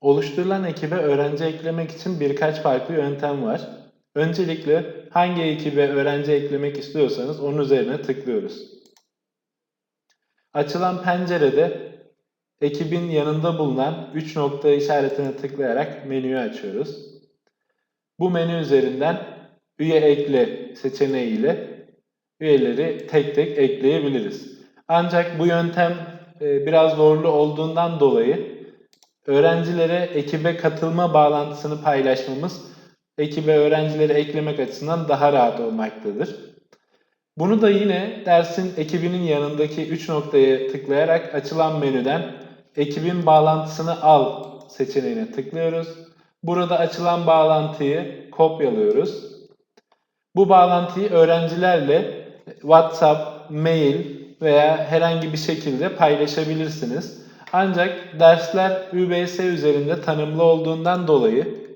Oluşturulan ekibe öğrenci eklemek için birkaç farklı yöntem var. Öncelikle hangi ekibe öğrenci eklemek istiyorsanız onun üzerine tıklıyoruz. Açılan pencerede ekibin yanında bulunan 3 nokta işaretine tıklayarak menüyü açıyoruz. Bu menü üzerinden üye ekle seçeneğiyle üyeleri tek tek ekleyebiliriz. Ancak bu yöntem e, biraz zorlu olduğundan dolayı öğrencilere ekibe katılma bağlantısını paylaşmamız ekibe öğrencileri eklemek açısından daha rahat olmaktadır. Bunu da yine dersin ekibinin yanındaki 3 noktaya tıklayarak açılan menüden ekibin bağlantısını al seçeneğine tıklıyoruz. Burada açılan bağlantıyı kopyalıyoruz. Bu bağlantıyı öğrencilerle WhatsApp, mail veya herhangi bir şekilde paylaşabilirsiniz. Ancak dersler ÜBS üzerinde tanımlı olduğundan dolayı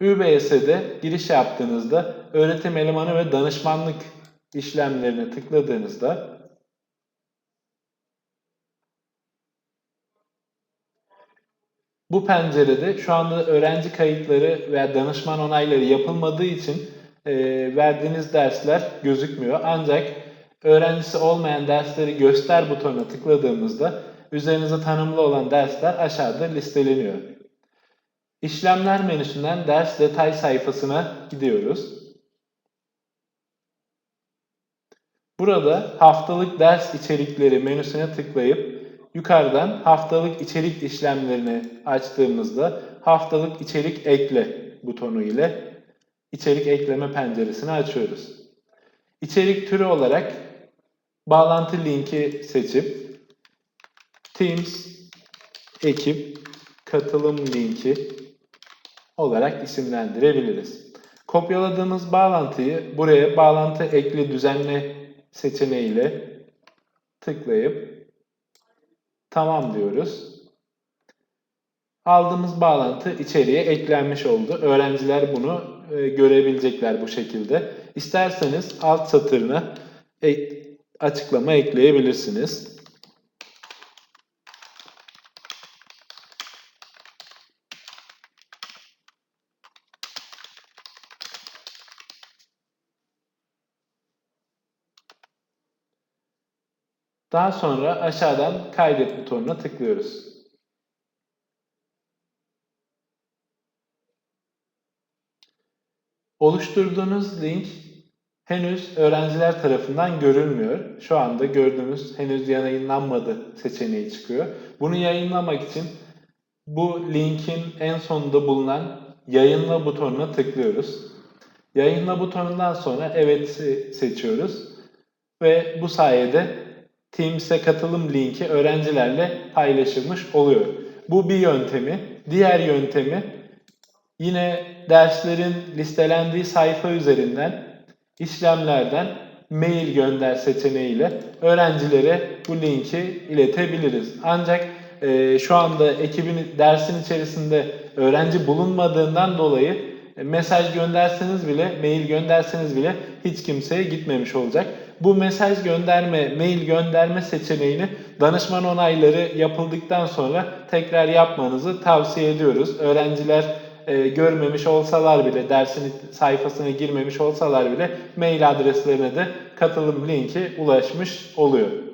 ÜBS'de giriş yaptığınızda öğretim elemanı ve danışmanlık işlemlerine tıkladığınızda bu pencerede şu anda öğrenci kayıtları veya danışman onayları yapılmadığı için verdiğiniz dersler gözükmüyor. Ancak öğrencisi olmayan dersleri göster butonuna tıkladığımızda üzerinizde tanımlı olan dersler aşağıda listeleniyor. İşlemler menüsünden ders detay sayfasına gidiyoruz. Burada haftalık ders içerikleri menüsüne tıklayıp yukarıdan haftalık içerik işlemlerini açtığımızda haftalık içerik ekle butonu ile içerik ekleme penceresini açıyoruz. İçerik türü olarak bağlantı linki seçip Teams ekip katılım linki olarak isimlendirebiliriz. Kopyaladığımız bağlantıyı buraya bağlantı ekle düzenle seçeneğiyle tıklayıp tamam diyoruz. Aldığımız bağlantı içeriye eklenmiş oldu. Öğrenciler bunu e, görebilecekler bu şekilde. İsterseniz alt satırına açıklama ekleyebilirsiniz. Daha sonra aşağıdan kaydet butonuna tıklıyoruz. Oluşturduğunuz link henüz öğrenciler tarafından görülmüyor. Şu anda gördüğünüz henüz yayınlanmadı seçeneği çıkıyor. Bunu yayınlamak için bu linkin en sonunda bulunan yayınla butonuna tıklıyoruz. Yayınla butonundan sonra evet seçiyoruz. Ve bu sayede Teams'e katılım linki öğrencilerle paylaşılmış oluyor. Bu bir yöntemi. Diğer yöntemi yine derslerin listelendiği sayfa üzerinden işlemlerden mail gönder seçeneğiyle öğrencilere bu linki iletebiliriz. Ancak e, şu anda ekibin dersin içerisinde öğrenci bulunmadığından dolayı e, mesaj gönderseniz bile, mail gönderseniz bile hiç kimseye gitmemiş olacak. Bu mesaj gönderme, mail gönderme seçeneğini danışman onayları yapıldıktan sonra tekrar yapmanızı tavsiye ediyoruz. Öğrenciler e, görmemiş olsalar bile, dersin sayfasına girmemiş olsalar bile mail adreslerine de katılım linki ulaşmış oluyor.